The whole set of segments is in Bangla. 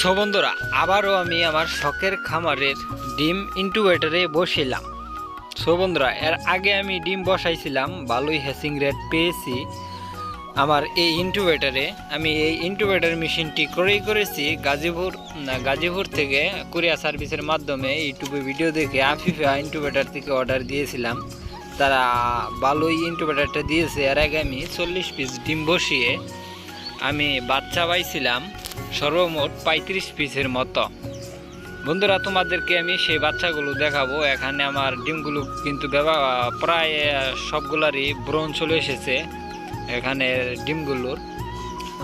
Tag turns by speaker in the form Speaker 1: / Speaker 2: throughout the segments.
Speaker 1: সো বন্ধুরা, আবারও আমি আমার শখের খামারের ডিম ইনকিউবেটরে বসিলাম। সো বন্ধুরা, এর আগে আমি ডিম বসাইছিলাম ভালোই হ্যাসিং রেট পেয়েছি। আমার এই ইনকিউবেটরে আমি এই ইনকিউবেটর মেশিনটি ক্রয় করেছি। গাজীপুর গাজীপুর থেকে কুরিয়া সার্ভিসের মাধ্যমে ইউটিউবে ভিডিও দেখে আফিফা ইনকিউবেটর থেকে অর্ডার দিয়েছিলাম। তারা ভালোই ইনকিউবেটরটা দিয়েছে। এর আগে আমি চল্লিশ পিস ডিম বসিয়ে আমি বাচ্চা পাইছিলাম সর্বমোট পঁয়ত্রিশ পিসের মতো। বন্ধুরা, তোমাদেরকে আমি সেই বাচ্চাগুলো দেখাবো। এখানে আমার ডিমগুলো কিন্তু প্রায় সবগুলারই ব্রণ চলে এসেছে এখানে ডিমগুলোর।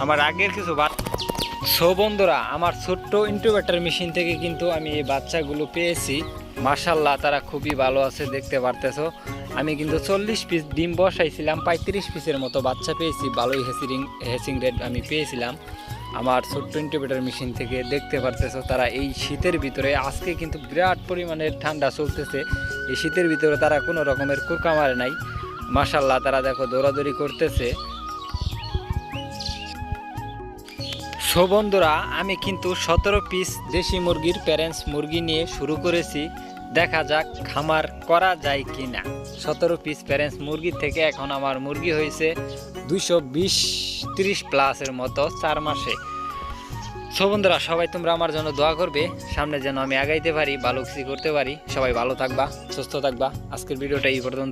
Speaker 1: আমার আগের কিছু সো বন্ধুরা, আমার ছোট্ট ইনকিউবেটর মেশিন থেকে কিন্তু আমি এই বাচ্চাগুলো পেয়েছি। মার্শাল্লাহ তারা খুবই ভালো আছে, দেখতে পারতেছো। আমি কিন্তু চল্লিশ পিস ডিম বসাইছিলাম, পঁয়ত্রিশ পিসের মতো বাচ্চা পেয়েছি, ভালোই হেসিং হেসিং রেট আমি পেয়েছিলাম। আমার ছোট্ট ইনকিউবেটর মেশিন থেকে দেখতে পারতেছো তারা এই শীতের ভিতরে, আজকে কিন্তু বিরাট পরিমাণের ঠান্ডা চলতেছে। এই শীতের ভিতরে তারা কোনো রকমের কুরকা মারে নাই। মার্শাল্লাহ তারা দেখো দৌড়াদৌড়ি করতেছে। সো বন্ধুরা, আমি কিন্তু সতেরো পিস দেশি মুরগির প্যারেন্টস মুরগি নিয়ে শুরু করেছি। দেখা যাক খামার করা যায় কি না সতেরো পিস প্যারেন্টস মুরগি থেকে এখন আমার মুরগি হয়েছে দুইশো বিশ, তিরিশ প্লাসের মতো চার মাসে। সো বন্ধুরা, সবাই তোমরা আমার জন্য দোয়া করবে। সামনে যেন আমি আগাইতে পারি, ভালো কিছু করতে পারি। সবাই ভালো থাকবা, সুস্থ থাকবা। আজকের ভিডিওটা এই পর্যন্ত